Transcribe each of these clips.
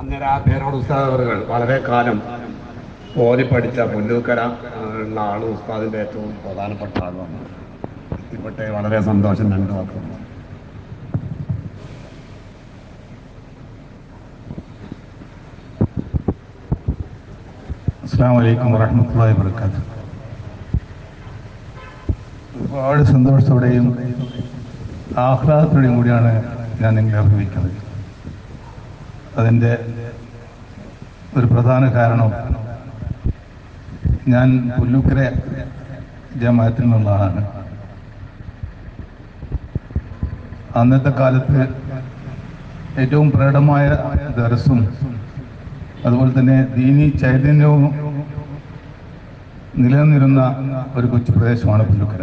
അന്നേരം ആ പേരോട് ഉസ്താദുകൾ വളരെ കാലം ഓതി പഠിച്ച പുല്ലൂക്കര ഉള്ള ആൾ ഉസ്താദിന്റെ ഏറ്റവും പ്രധാനപ്പെട്ട ആളുമാണ്. എത്തിപ്പെട്ടെ വളരെ സന്തോഷം രണ്ടു വാക്കും. അസ്സാം വലൈക്കും വറഹമത്തല്ലാഹി വർക്കാത്ത് ഒരുപാട് സന്തോഷത്തോടെയും ആഹ്ലാദത്തോടെയും കൂടിയാണ് ഞാൻ നിങ്ങളെ അഭിമുഖിക്കുന്നത് അതിന്റെ ഒരു പ്രധാന കാരണം ഞാൻ പുല്ലുക്കര ജമാത്തിൽ നിന്നുള്ള ആളാണ് അന്നത്തെ കാലത്ത് ഏറ്റവും പ്രകടമായ ദർസും അതുപോലെ തന്നെ ദീനി ചൈതന്യവും നിലനിന്നിരുന്ന ഒരു കൊച്ചു പ്രദേശമാണ് പുല്ലുക്കര.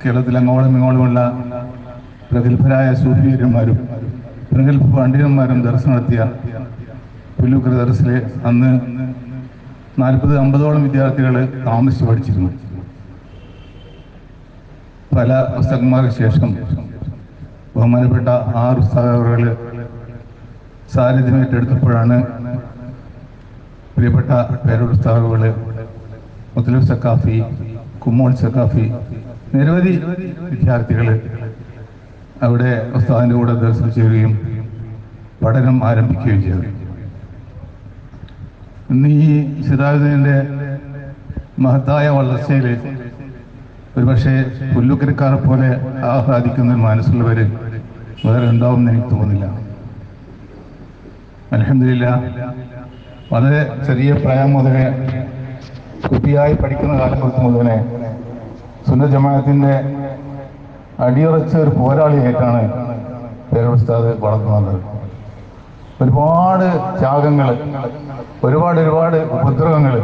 കേരളത്തിൽ അങ്ങോളം ഇങ്ങോളമുള്ള പ്രഗത്ഭരായ സൂഫിയന്മാരും പ്രഗത്ഭ പണ്ഡിതന്മാരും ദർശനം നടത്തിയ പുല്ലൂക്കര ദർസിലെ അന്ന് നാൽപ്പത് അമ്പതോളം വിദ്യാർത്ഥികൾ താമസിച്ച് പഠിച്ചിരുന്നു. പല പുസ്തകന്മാർക്ക് ശേഷം ബഹുമാനപ്പെട്ട ആറ് പുസ്തകങ്ങൾ സാന്നിധ്യം ഏറ്റെടുത്തപ്പോഴാണ് പ്രിയപ്പെട്ട പേരോട് സ്ഥാപകൾ മുത്തലിഫ് സക്കാഫി കുമ്മോൾ സക്കാഫി നിരവധി വിദ്യാർത്ഥികൾ അവിടെ ഉസ്താദിന്റെ കൂടെ ദർശനം ചെയ്യുകയും പഠനം ആരംഭിക്കുകയും ചെയ്തു. ഇന്ന് ഈ സിദ്ധാർത്ഥിന്റെ മഹത്തായ വളർച്ചയിൽ ഒരുപക്ഷെ പുല്ലുക്കരക്കാരെ പോലെ ആഹ്ലാദിക്കുന്ന മനസ്സുള്ളവർ വേറെ ഉണ്ടാവുമെന്ന് എനിക്ക് തോന്നുന്നില്ല. അലഹമില്ല വളരെ ചെറിയ പ്രായം മുതലേ കുട്ടിയായി പഠിക്കുന്ന കാലം തൊട്ട് മുതലേ സുന്ന ജമാഅത്തിന്റെ അടിയുറച്ച ഒരു പോരാളിയായിട്ടാണ് പേരുസ്താദ് വളർന്നു വന്നത്. ഒരുപാട് ത്യാഗങ്ങൾ ഒരുപാട് ഒരുപാട് ഉപദ്രവങ്ങൾ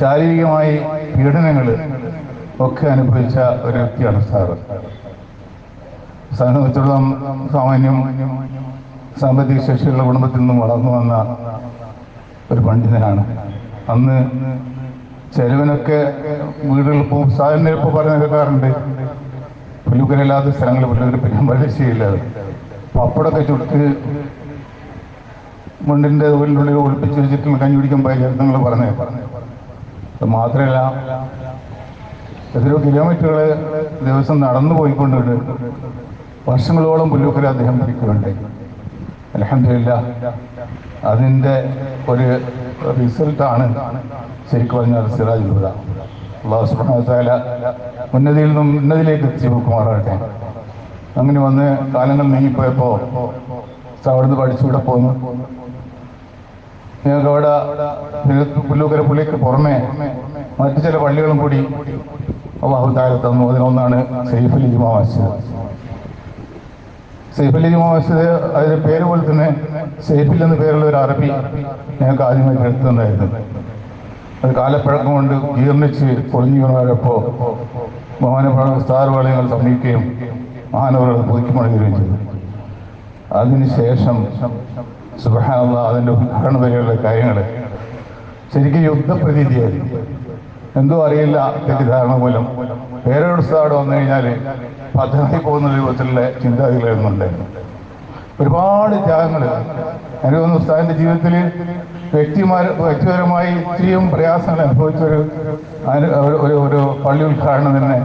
ശാരീരികമായി പീഡനങ്ങൾ ഒക്കെ അനുഭവിച്ച ഒരു വ്യക്തിയാണ് സാർ സാറിനെ വെച്ചിടത്തോളം സാമാന്യം സാമ്പത്തിക ശേഷിയുള്ള കുടുംബത്തിൽ നിന്നും വളർന്നു വന്ന ഒരു പണ്ഡിതനാണ്. അന്ന് ചെലവിനൊക്കെ വീടുകളിൽ പോകും. സാറിന്റെ ഇപ്പോൾ പറഞ്ഞ കേൾക്കാറുണ്ട് പുല്ലുക്കരല്ലാത്ത സ്ഥലങ്ങളിൽ പുല്ലുക്കര പിന്നെ പഴശ്ശിയില്ലാതെ പപ്പടൊക്കെ ചുട്ട് മുണ്ടിന്റെ ഉള്ളിൽ ഒളിപ്പിച്ച് വെച്ചിട്ട് കഞ്ഞി കുടിക്കാൻ പോയ ചരിത്രങ്ങൾ പറഞ്ഞേ. അത് മാത്രമല്ല എത്രയോ കിലോമീറ്ററുകൾ ദിവസം നടന്നു പോയിക്കൊണ്ടിട്ട് വർഷങ്ങളോളം പുല്ലുക്കര അദ്ദേഹം ഇരിക്കുന്നുണ്ടായി അലഹമില്ല അതിന്റെ ഒരു റിസൾട്ടാണ് ശരിക്കും പറഞ്ഞാൽ സിറാജ് ഹുദ. അള്ളാഹു സുബ്ഹാനഹു ഉന്നതിയിൽ നിന്നും ഉന്നതിയിലേക്ക് എത്തിച്ചു നോക്കുമാറാകട്ടെ അങ്ങനെ വന്ന് കാലങ്ങൾ നീങ്ങിപ്പോയപ്പോൾ അവിടുന്ന് പഠിച്ചുകൂടെ പോന്നു. ഞങ്ങൾക്ക് അവിടെ പുല്ലൂക്കര പുള്ളിക്ക് പുറമെ മറ്റു ചില പള്ളികളും കൂടി അള്ളാഹു താല തന്നു. അതിനൊന്നാണ് സൈഫലി ജുമാ മസ്ജിദ്. സൈഫലി ജുമാ മസ്ജിദ് അതിന്റെ പേര് പോലെ തന്നെ സൈഫിൽ എന്ന പേരുള്ള ഒരു അറബി ഞങ്ങൾക്ക് ആദ്യമായി എടുത്തുണ്ടായിരുന്നു അത് കാലപ്പഴക്കം കൊണ്ട് ജീർണിച്ച് പൊളിഞ്ഞു വീണവരപ്പോ ബഹുമാനപ്പെട്ട ഞങ്ങൾ സമീപിക്കുകയും മഹാനവരോട് പുതുക്കി മടങ്ങുകയും ചെയ്തു. അതിനുശേഷം സുബഹാനുള്ള അതിന്റെ ഉദ്ഘാടനം വരെയുള്ള കാര്യങ്ങൾ ശരിക്കും യുദ്ധപ്രതീതിയായിരുന്നു എന്തോ അറിയില്ല തെറ്റിദ്ധാരണ മൂലം. വേറെ ഉത്സാഹം വന്നു കഴിഞ്ഞാൽ പദ്ധതി പോകുന്ന രൂപത്തിലുള്ള ചിന്താഗതികളായിരുന്നു ഉണ്ടായിരുന്നു ഒരുപാട് ത്യാഗങ്ങൾ. എനിക്ക് തോന്നുന്നു ജീവിതത്തിൽ വ്യക്തിമാർ വ്യക്തിപരമായി ഇത്രയും പ്രയാസങ്ങൾ അനുഭവിച്ച ഒരു ഒരു- പള്ളി ഉദ്ഘാടനം തന്നെ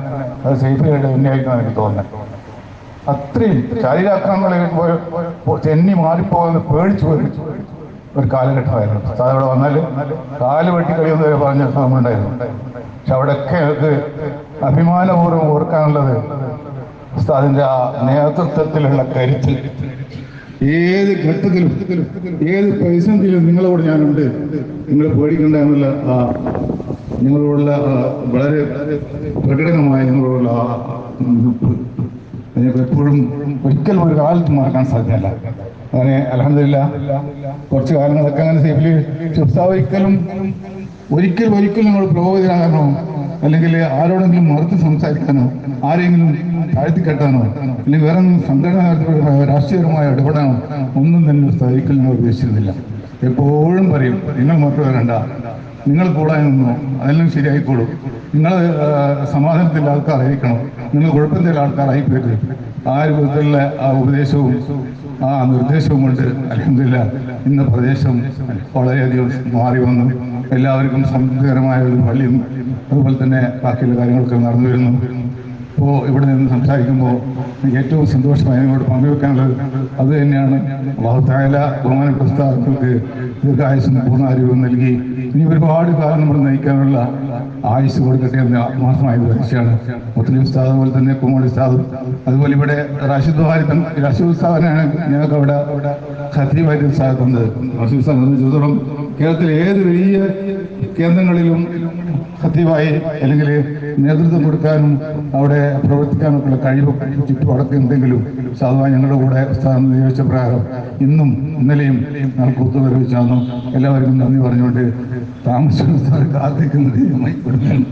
അത് സേഫിയായിട്ട് തന്നെയായിരിക്കും എനിക്ക് തോന്നുന്നത്. അത്രയും ശാരീരാക്രമണങ്ങൾ ചെന്നി മാറിപ്പോകുന്ന പേടിച്ചു പോയി ഒരു കാലഘട്ടമായിരുന്നു. ഉസ്താദ് അവിടെ വന്നാൽ കാൽ വെട്ടി കഴിയുന്ന വരെ പറഞ്ഞ സമയമുണ്ടായിരുന്നു പക്ഷെ അവിടെയൊക്കെ ഞങ്ങൾക്ക് അഭിമാനപൂർവം ഓർക്കാനുള്ളത് ഉസ്താദിന്റെ ആ നേതൃത്വത്തിലുള്ള കരുത്ത്. ഏത് ഘട്ടത്തിലും ഏത് പ്രതിസന്ധിയിലും നിങ്ങളോട് ഞാനുണ്ട്. നിങ്ങൾ പേടിക്കണ്ട എന്നുള്ള ആ നിങ്ങളോടുള്ള വളരെ പ്രകടനമായ നിങ്ങളോടുള്ള ആ എപ്പോഴും ഒരിക്കലും ഒരു കാലത്ത് മറക്കാൻ സാധ്യമല്ല. അങ്ങനെ അലഹമില്ല കുറച്ച് കാലങ്ങളൊക്കെ അങ്ങനെ സേഫ്ലി ഒരിക്കലും ഒരിക്കലും ഒരിക്കലും നിങ്ങൾ പ്രബോധിതനാകാനോ അല്ലെങ്കിൽ ആരോടെങ്കിലും മറുത്ത് സംസാരിക്കാനോ ആരെങ്കിലും താഴ്ത്തി കെട്ടാനോ അല്ലെങ്കിൽ വേറെ സംഘടന രാഷ്ട്രീയപരമായ ഇടപെടാനോ ഒന്നും തന്നെ നിങ്ങൾ ഉദ്ദേശിച്ചിരുന്നില്ല. എപ്പോഴും പറയും നിങ്ങൾ മറ്റു വരണ്ട. നിങ്ങൾ കൂടാൻ നിന്നോ. അതെല്ലാം ശരിയായിക്കോളൂ. നിങ്ങൾ സമാധാനത്തിന്റെ ആൾക്കാരായിരിക്കണം നിങ്ങൾ കുഴപ്പത്തിന്റെ ആൾക്കാരായി പോയിട്ട് ആ രൂപത്തിലുള്ള ആ ഉപദേശവും ആ നിർദ്ദേശവും കൊണ്ട് അലഹമില്ല ഇന്ന് പ്രദേശം വളരെയധികം മാറി വന്നു. എല്ലാവർക്കും സംതൃപ്തികരമായ ഒരു പള്ളിയും അതുപോലെ തന്നെ ബാക്കിയുള്ള കാര്യങ്ങളൊക്കെ നടന്നു വരുന്നു. ഇപ്പോൾ ഇവിടെ നിന്ന് സംസാരിക്കുമ്പോൾ എനിക്ക് ഏറ്റവും സന്തോഷമായി നിങ്ങളോട് പങ്കുവെക്കാനുള്ളത് അത് തന്നെയാണ്. വാഹത്തായ ബഹുമാന പ്രസ്ഥാനങ്ങൾക്ക് ദീർഘായുസും പൂർണ ആരോഗ്യം നൽകി. ഇനി ഒരുപാട് കാലം നമ്മൾ നയിക്കാനുള്ള ആയുസ് കൊടുക്കട്ടെ എന്ന് ആത്മാർത്ഥമായ പ്രതീക്ഷയാണ്. മുസ്ലിം ഉസ്താദ് അതുപോലെ തന്നെ കുമ്മോളി ഉസ്താദും. അതുപോലെ ഇവിടെ റാഷിദ് വാരിത്തൻ റാഷിദ് ഉസ്താദിനാണ് ഞങ്ങൾക്ക് അവിടെ ഖത്തീബായിട്ട് സാധിക്കുന്നത് ഉസ്താദ് സംബന്ധിച്ചിടത്തോളം കേരളത്തിലെ ഏത് വലിയ കേന്ദ്രങ്ങളിലും ക്ഷത്രിയമായി അല്ലെങ്കിൽ നേതൃത്വം കൊടുക്കാനും അവിടെ പ്രവർത്തിക്കാനൊക്കെയുള്ള കഴിവ് ചുറ്റുപാടൊക്കെ എന്തെങ്കിലും സാധുവായി ഞങ്ങളുടെ കൂടെ സ്ഥാനം നിയോഗിച്ച പ്രകാരം ഇന്നും ഇന്നലെയും ഞങ്ങൾക്ക് ഒത്തുനിർവഹിച്ചാന്നു എല്ലാവർക്കും നന്ദി പറഞ്ഞുകൊണ്ട് താമസിക്കുന്ന കൊടുക്കണം